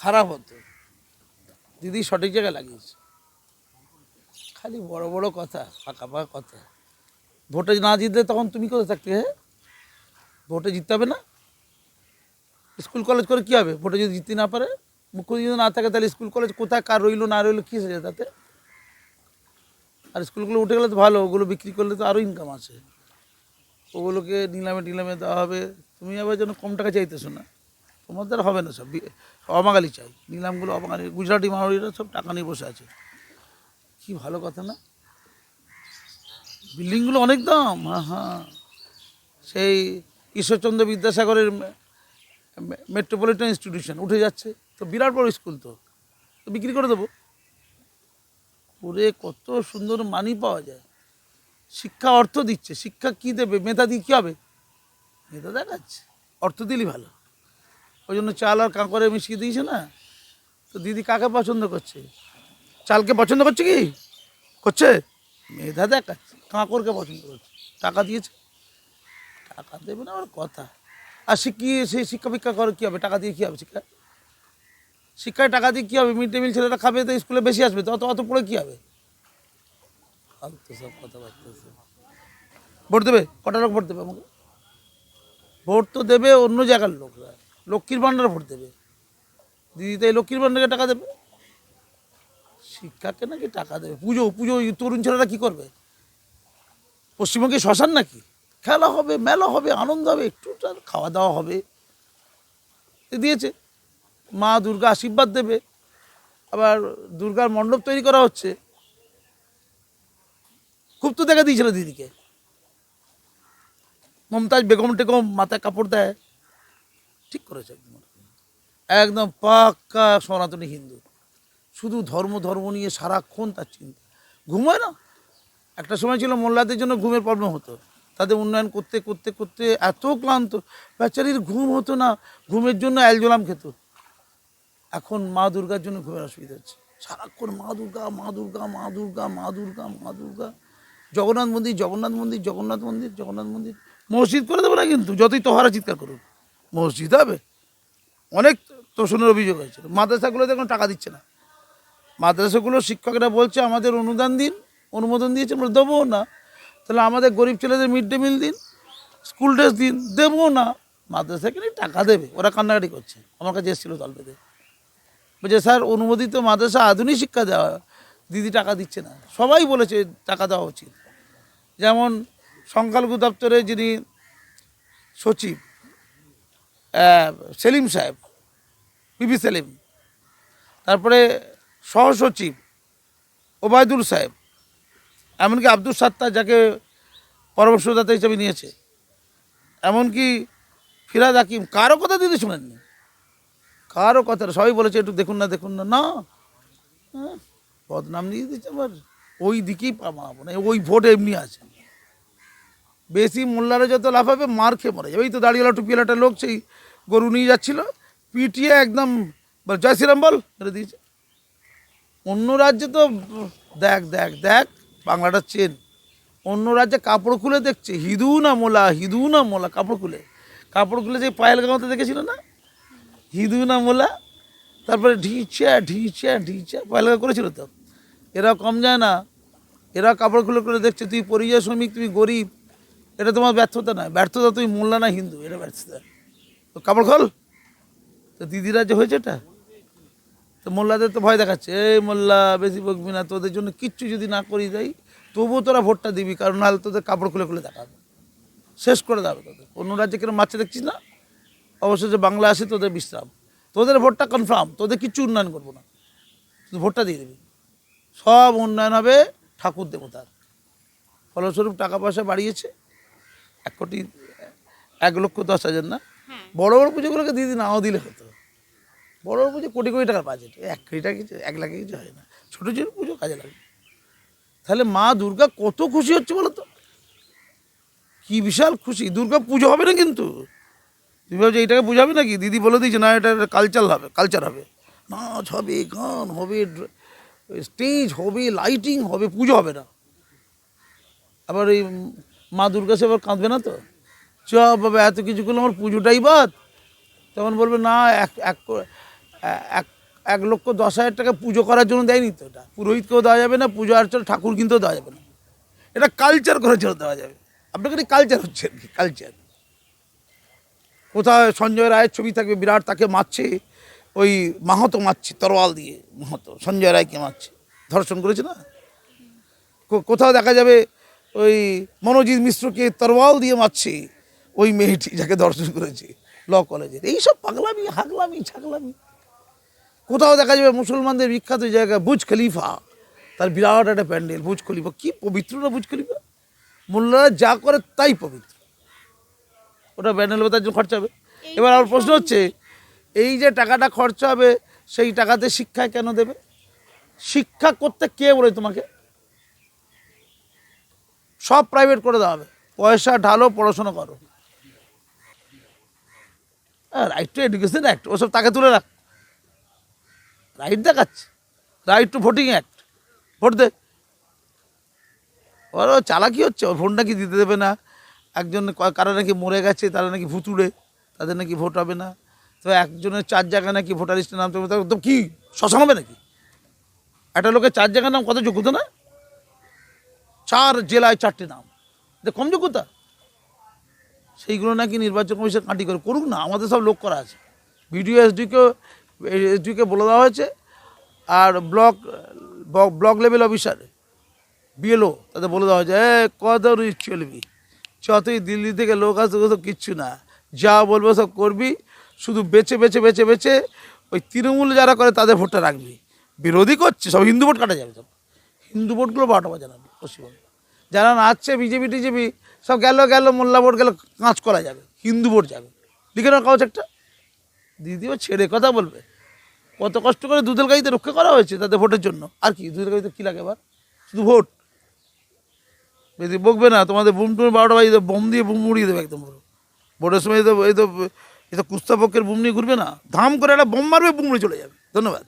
খারাপ হতো। দিদি সঠিক জায়গায় লাগিয়েছে। খালি বড় বড় কথা, ফাঁকা ফাঁকা কথা। ভোটে না জিতলে তখন তুমি কোথায় থাকতে হ্যাঁ? ভোটে জিততে হবে না? স্কুল কলেজ করে কী হবে? ভোটে যদি জিততে না পারে, মুখ্যমন্ত্রী যদি না থাকে, তাহলে স্কুল কলেজ কোথায়, কার রইল, না রইল, কী এসেছে তাতে? আর স্কুলগুলো উঠে গেলে তো ভালো, ওগুলো বিক্রি করলে তো আরও ইনকাম আছে। ওগুলোকে নিলামে টিলামে দেওয়া হবে। তুমি আবার যেন কম টাকা চাইতেছো না। তোমার দ্বারা হবে না সব। অবাঙালি চাই। নিলামগুলো অবাঙালি। গুজরাটি মাহরিরা সব টাকা নিয়ে বসে আছে। কি ভালো কথা না? বিল্ডিংগুলো অনেক দাম। হ্যাঁ হ্যাঁ। সেই ঈশ্বরচন্দ্র বিদ্যাসাগরের মেট্রোপলিটন ইনস্টিটিউশন উঠে যাচ্ছে। তো বিরাট বড় স্কুল তো। তো বিক্রি করে দেবো। করে কত সুন্দর মানি পাওয়া যায়। শিক্ষা অর্থ দিচ্ছে। শিক্ষা কি দেবে? মেধা দিয়ে কী হবে? মেধা দেখাচ্ছে। অর্থ দিলেই ভালো। ওই জন্য চাল আর কাঁকড়ে মিশিয়ে দিয়েছে না? তো দিদি কাকে পছন্দ করছে? চালকে পছন্দ করছে কি? করছে? মেধা দেখাচ্ছে, কাঁকড়কে পছন্দ করছে। টাকা দিয়েছে। টাকা দেবে না আমার কথা। আর শিখিয়ে সেই শিক্ষা ফিক্ষা করে কী হবে? টাকা দিয়ে কী হবে শিক্ষা? শিক্ষায় টাকা দিয়ে কী হবে? মিড ডে মিল ছেলেরা খাবে, তো স্কুলে বেশি আসবে, তো অত অত পড়ে কী হবে? ফালতু সব কথাবার্তা। ভোট দেবে? কটা লোক ভোট দেবে আমাকে? ভোট তো দেবে অন্য জায়গার লোকরা। লক্ষ্মীর ভাণ্ডার ভোট দেবে। দিদি তাই লক্ষ্মীর ভাণ্ডারকে টাকা দেবে। শিক্ষাকে নাকি টাকা দেবে? পুজো পুজো তরুণ ছেলেরা কী করবে? পশ্চিমবঙ্গে শ্মশান নাকি? খেলা হবে, মেলা হবে, আনন্দ হবে, একটু খাওয়া দাওয়া হবে। দিয়েছে। মা দুর্গা আশীর্বাদ দেবে। আবার দুর্গার মণ্ডপ তৈরি করা হচ্ছে। খুব তো দেখা দিয়েছিল দিদিকে। মমতাজ বেগম টেগম মাথায় কাপড় দেয়। ঠিক করেছে একদম একদম পাক্কা সনাতনী হিন্দু। শুধু ধর্ম ধর্ম নিয়ে সারাক্ষণ তার চিন্তা। ঘুমায় না? একটা সময় ছিল মোল্লাদের জন্য ঘুমের প্রবলেম হতো। তাদের উন্নয়ন করতে করতে করতে এত ক্লান্ত। বেচারির ঘুম হতো না। ঘুমের জন্য অ্যালজোলাম খেত। এখন মা দুর্গার জন্য ঘুমের অসুবিধা হচ্ছে। সারাক্ষণ মা দুর্গা মা দুর্গা মা দুর্গা মা দুর্গা মা দুর্গা। জগন্নাথ মন্দির জগন্নাথ মন্দির জগন্নাথ মন্দির জগন্নাথ মন্দির। মসজিদ করে দেবো না কিন্তু, যতই তোহারা চিৎকার করুন মসজিদ, হবে? অনেক তোষণের অভিযোগ হয়েছে। মাদ্রাসাগুলোতে এখন টাকা দিচ্ছে না। মাদ্রাসাগুলো শিক্ষকরা বলছে, আমাদের অনুদান দিন, অনুমোদন দিয়েছে, আমরা দেবো না। তাহলে আমাদের গরিব ছেলেদের মিড ডে মিল দিন, স্কুল ড্রেস দিন দেবো না। মাদ্রাসাকে নিয়ে টাকা দেবে। ওরা কান্নাকাটি করছে। আমার কাছে এসেছিল দল বেঁধে। বলছে, স্যার, অনুমোদিত মাদ্রাসা আধুনিক শিক্ষা দেওয়া, দিদি টাকা দিচ্ছে না। সবাই বলেছে টাকা দেওয়া উচিত। যেমন সংখ্যালঘু দপ্তরে যিনি সচিব সেলিম সাহেব বিবি সেলিম তারপরে সহসচিব ওবায়দুল সাহেব এমনকি আব্দুল সাত্তার যাকে পরামর্শদাতা হিসেবে নিয়েছে এমনকি ফিরাদ হাকিম কারও কথা দিদি শুনেননি। কারও কথা সবাই বলেছে একটু দেখুন না দেখুন না না। হ্যাঁ, বদনাম নিয়ে দিচ্ছে আবার। ওই দিকেই পাবো না ওই ভোট এমনি আছে। বেশি মোল্লারে যত লাফাবে মার খেয়ে মরে যাবে। এই তো দাঁড়িয়েলা টুপিয়ালাটা লোক সেই গরু নিয়ে যাচ্ছিল, পিটিয়ে একদম জয় শ্রীরাম বল মেরে দিয়েছে। অন্য রাজ্যে তো, দেখ দেখ দেখ, বাংলাটা চেন। অন্য রাজ্যে কাপড় খুলে দেখছে, হিদু না মোলা, হিদু না মোলা, কাপড় খুলে। কাপড় খুলে যে পায়েল গাঁওতে দেখেছিল না? হিদু না মোলা, তারপরে ঢিচা ঢিচা ঢিচা পায়েলগা করেছিল তো। এরা কম যায় না। এরা কাপড় খুলে করে দেখছে, তুই পরিযায়ী শ্রমিক তুমি গরিব, এটা তোমার ব্যর্থতা নয়। ব্যর্থতা তুই মোল্লা না হিন্দু, এটা ব্যর্থতা। তো কাপড় খোল। তো দিদিরা যে হয়েছে এটা? তো মোল্লাদের তো ভয় দেখাচ্ছে। এই মোল্লা, বেশি বকবি না, তোদের জন্য কিচ্ছু যদি না করি যাই, তবুও তোরা ভোটটা দিবি, কারণ নাহলে তোদের কাপড় খুলে খুলে দেখাবে। শেষ করে দেবে তোদের। অন্য রাজ্যে কিরম মারছে দেখছিস না? অবশ্যই যে বাংলা আসে, তোদের বিশ্রাম। তোদের ভোটটা কনফার্ম তোদের কিচ্ছু উন্নয়ন করব না। শুধু ভোটটা দিয়ে দিবি। সব উন্নয়ন হবে ঠাকুর দেবতার। ফলস্বরূপ টাকা পয়সা বাড়িয়েছে। এক কোটি, এক লক্ষ দশ হাজার না? বড় বড় পুজোগুলোকে দিদি নাও দিলে হতো। বড় বড় পুজো কোটি কোটি টাকার বাজেট এক কোটি টাকা কিছু, এক লাখে কিছু হয় না। ছোটো ছোটো পুজো কাজে লাগে। তাহলে মা দুর্গা কত খুশি হচ্ছে বলো তো? কি বিশাল খুশি। দুর্গা পুজো হবে না কিন্তু। তুমি ভাবছ এইটাকে বুঝাবে নাকি? দিদি বলে দিয়েছে, না, এটা কালচার হবে কালচার হবে। নাচ হবে, গান হবে স্টেজ হবে লাইটিং হবে, পুজো হবে না। আবার এই মা দুর্গা সে আবার কাঁদবে না তো? চ বাবা এত কিছু করলে আমার পুজোটাই বাদ। তখন বলবে, না, এক এক এক এক লক্ষ দশ হাজার টাকা পুজো করার জন্য দেয়নি তো এটা। পুরোহিতকেও দেওয়া যাবে না, পুজো অর্চনা ঠাকুর কিনতেও দেওয়া যাবে না। এটা কালচার করার জন্য দেওয়া যাবে। আপনাকে কালচার হচ্ছে আর কি কালচার কোথায় সঞ্জয় রায়ের ছবি থাকবে, বিরাট তাকে মারছে, ওই মাহাতো মারছে, তরোয়াল দিয়ে মাহাতো, সঞ্জয় রায়কে মারছে। ধর্ষণ করেছে না? কোথাও দেখা যাবে ওই মনোজিৎ মিশ্রকে তরোয়াল দিয়ে মারছে। ওই মেয়েটি যাকে দর্শন করেছে ল কলেজের এইসব পাগলামি হাগলামি ছাগলামি। কোথাও দেখা যাবে মুসলমানদের বিখ্যাত জায়গা বুজ খলিফা। তার বিরাট একটা প্যান্ডেল বুজ খলিফা। কি পবিত্র না বুজ খলিফা? মোল্লারা যা করে তাই পবিত্র। ওটা প্যান্ডেল হবে তার জন্য খরচা হবে। এবার আমার প্রশ্ন হচ্ছে এই যে টাকাটা খরচা হবে সেই টাকাতে শিক্ষায় কেন দেবে? শিক্ষা করতে কে বলে তোমাকে? সব প্রাইভেট করে দেওয়া হবে। পয়সা ঢালো পড়াশোনা করো। রাইট টু এডুকেশন অ্যাক্ট ওসব তাকে তুলে রাখ। রাইট দেখাচ্ছে। Right to voting act vote দে। ওর চালাকি হচ্ছে, ওর ভোট নাকি দিতে দেবে না? একজন কারও নাকি মরে গেছে, তারা নাকি ভুতুড়ে তাদের নাকি ভোট হবে না। তো একজনের চার জায়গায় নাকি ভোটার লিস্টে নাম থাকবে তো কি? শ্মশান হবে নাকি? একটা লোকের চার জায়গার নাম কত যোগ্যতা না? চার জেলায় চারটে নাম। কম যোগ্যতা? সেইগুলো নাকি নির্বাচন কমিশন কাটি করে। করুক না, আমাদের সব লোক করা আছে। বিডিও এসডিকে এসডিকে বলে দেওয়া হয়েছে, আর block block level officer, BLO তাদের বলে দেওয়া হয়েছে, এ কত রুই চলবি। যতই দিল্লি থেকে লোক আসে তো কিচ্ছু না। যা বলবে সব করবি। শুধু বেছে বেছে বেছে বেছে ওই তৃণমূল যারা করে তাদের ভোটটা রাখবি। বিরোধী করছে, সব হিন্দু ভোট কাটা যাবে সব। হিন্দু ভোটগুলো বারোটা বাজানো পশ্চিমবঙ্গে। যারা নাচছে, বিজেপি, টিজেপি সব গেল গেল, মোল্লা ভোট গেল, কাঁচ করা যাবে, হিন্দু ভোট যাবে। লিখে নাও কাগজ একটা। দিদিও ছেড়ে কথা বলবে। কত কষ্ট করে দুধের গাড়িতে রক্ষা করা হয়েছে তাদের ভোটের জন্য। আর কি, দুধের গাড়িতে কী লাগে এবার? শুধু ভোট। বেশি বকবে না, তোমাদের বুম টুম বারোটা বাজে বোম দিয়ে বুম উড়িয়ে দেবে একদম ভোটের সময় এই তো এই তো এই তো কুস্তাপক্ষের বুম নিয়ে ঘুরবে না। ধাম করে একটা বোম মারবে, বুম চলে যাবে। ধন্যবাদ।